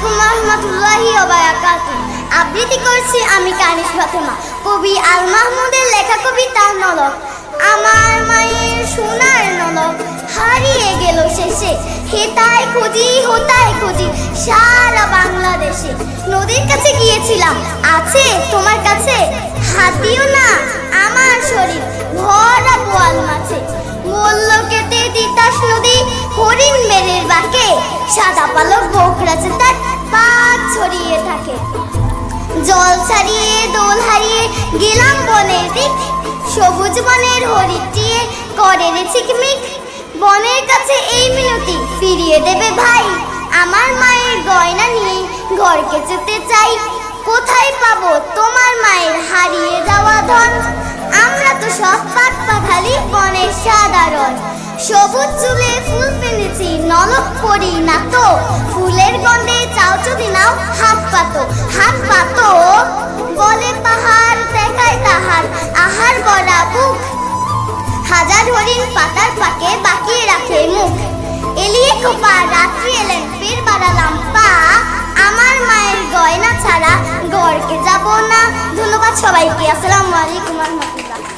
আলাইকুম রহমতুল্লাহি আবৃত্তি করছি আমি কানিস ফাতেমা, কবি আল মাহমুদের লেখা কবিতা নলক। আমার মায়ের সোনার নলক হারিয়ে গেল শেষে। হেতায় খুঁজি হোতায় খুঁজি সারা বাংলাদেশে। নদীর কাছে গিয়েছিলাম, আছে তোমার কাছে? হাতিও না, আমার শরীর ভরা বোয়াল মাছে মল্ল কেটে তিতাস নদী, হরিণ মেরের বাকে। সাদা পালক বোকরাছে তার পাক ছড়িয়ে থাকে। জল ছাড়িয়ে, দোল হারিয়ে গেলাম বনের দিক। সবুজ বনের হরিটিয়ে করে রে ঝিকমিক বনের কাছে এই মিনতি, ফিরিয়ে দেবে ভাই। আমার মায়ের গয়না নিয়ে ঘরকে যেতে চাই। কোথায় পাবো তোমার মায়ের হারিয়ে যাওয়া ধন? আমরা তো সব পাক পাখালি বনের সাধারণ। সবুজ চুলে ফুল ফেলেছি নলক করি না তো। ফুলের গন্ধে চাও হরিণ পাতার পাকে বাকিয়ে রাখে মুখ। এলিয়ে খোপা, রাত্রি এলেন ফের বাড়ালাম পা। আমার মায়ের গয়না ছাড়া গড়কে যাব না। ধন্যবাদ সবাইকে। আসসালামু আলাইকুম রহমতুল্লাহ।